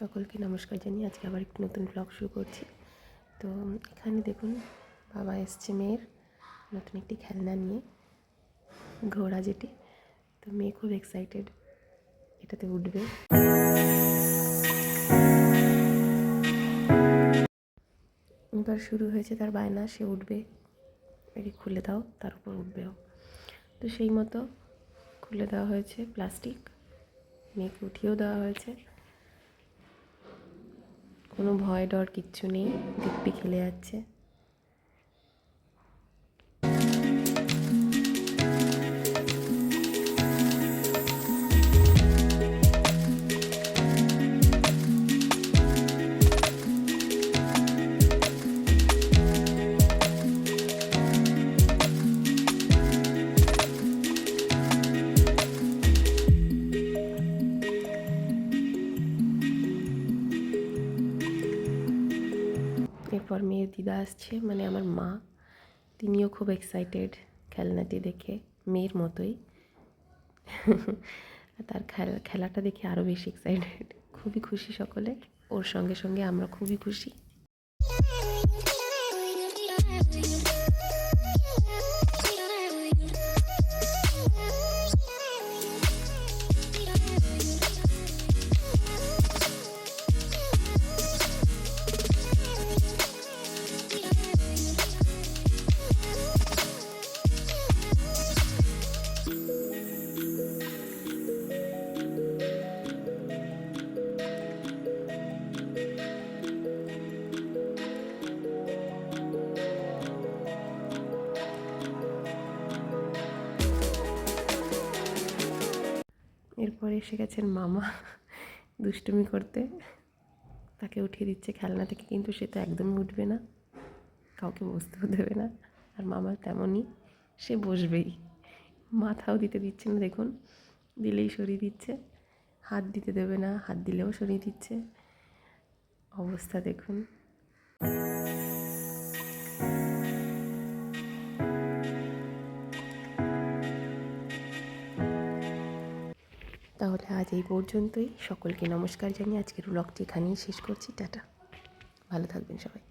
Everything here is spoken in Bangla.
সকলকে নমস্কার জানিয়ে আজকে আবার একটি নতুন ব্লগ শুরু করছি। তো এখানে দেখুন, বাবা এসছে মেয়ের নতুন একটি খেলনা নিয়ে, ঘোড়া যেটি। তো মেয়ে খুব এক্সাইটেড এটাতে উঠবে। এবার শুরু হয়েছে তার বায়না, সে উঠবে। এটি খুলে দাও, তার উপর উঠবেও। তো সেই মতো খুলে দেওয়া হয়েছে প্লাস্টিক। মেয়েকে উঠিয়েও দেওয়া হয়েছে। কোনো ভয় ডর কিচ্ছু নেই দিব্যি খেলে যাচ্ছে। এরপর মেয়ের দিদা আসছে মানে আমার মা। তিনিও খুব এক্সাইটেড খেলনাটি দেখে, মেয়ের মতোই। তার খেলা, খেলাটা দেখে আরও বেশি এক্সাইটেড খুবই খুশি সকলে। ওর সঙ্গে সঙ্গে আমরা খুবই খুশি। এরপর এসে গেছেন মামা। দুষ্টুমি করতে। তাকে উঠিয়ে দিচ্ছে খেলনা থেকে, কিন্তু সে তো একদমই উঠবে না। কাউকে বসতেও দেবে না। আর মামা তেমনই, সে বসবেই। মাথাও দিতে দিচ্ছে না, দেখুন। দিলেই সরিয়ে দিচ্ছে। হাত দিতে দেবে না, হাত দিলেও সরিয়ে দিচ্ছে। অবস্থা দেখুন। তাহলে আজ এই পর্যন্তই। সকলকে নমস্কার জানিয়ে আজকের ব্লগটি এখানেই শেষ করছি। টাটা। ভালো থাকবেন সবাই।